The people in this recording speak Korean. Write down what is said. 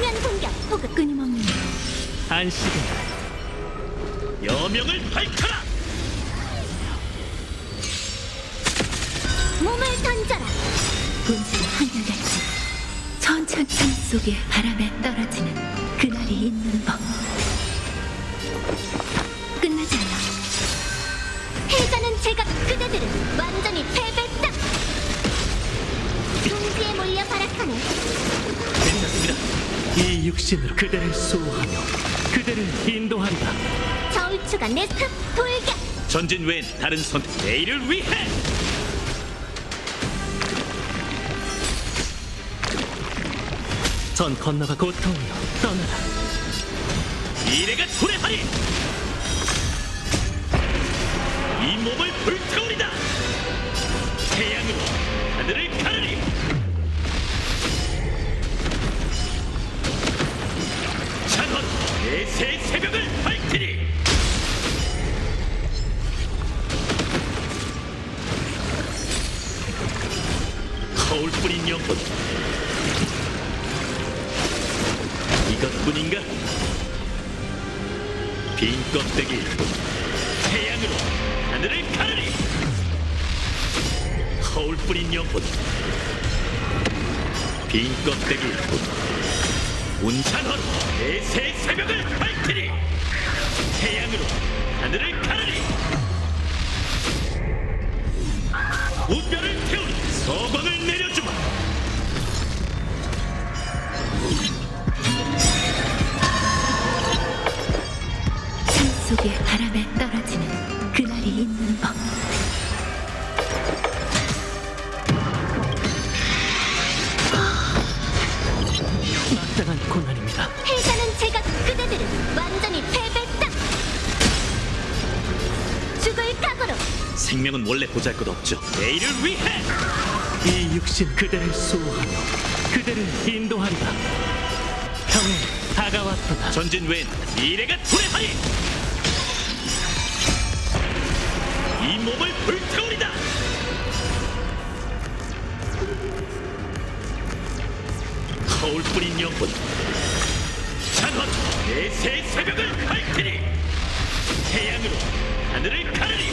정면 공격. 혹은 끊임없는. 안식은 여명을 밝혀라! 몸을 던져라. 본질은 한결같이 천천히 삶 속에 바람에 떨어지는 그날이 있는 법 이 육신으로 그대를 수호하며 그대를 인도한다. 저울추가 내습 돌격 전진 외엔 다른 선택 내일을 위해! 전 건너가 고통이여 떠나라. 미래가 도래하리! 이 몸을 불태우리다! 태양으로 내새 새벽을 밝히리! 거울 뿌린 영혼 이것뿐인가? 빈 껍데기 태양으로 하늘을 가르리 거울 뿌린 영혼 빈 껍데기 운찬헌 내새 새벽을 밝히리 태양으로 하늘을 가르리. 우별을 태우니 서광을 내려주마. 삶 속에 바람에 떨어지는 그날이 있는 법 생명은 원래 보잘것없죠. 내일을 위해 이 육신 그대를 수호하며 그대를 인도하리라. 형에 다가왔다. 전진 외엔 미래가 도래하니 이 몸을 불태우리다. 거울 뿌린 영혼 찬헌 내새 새벽을 밝히니 태양으로 하늘을 가르리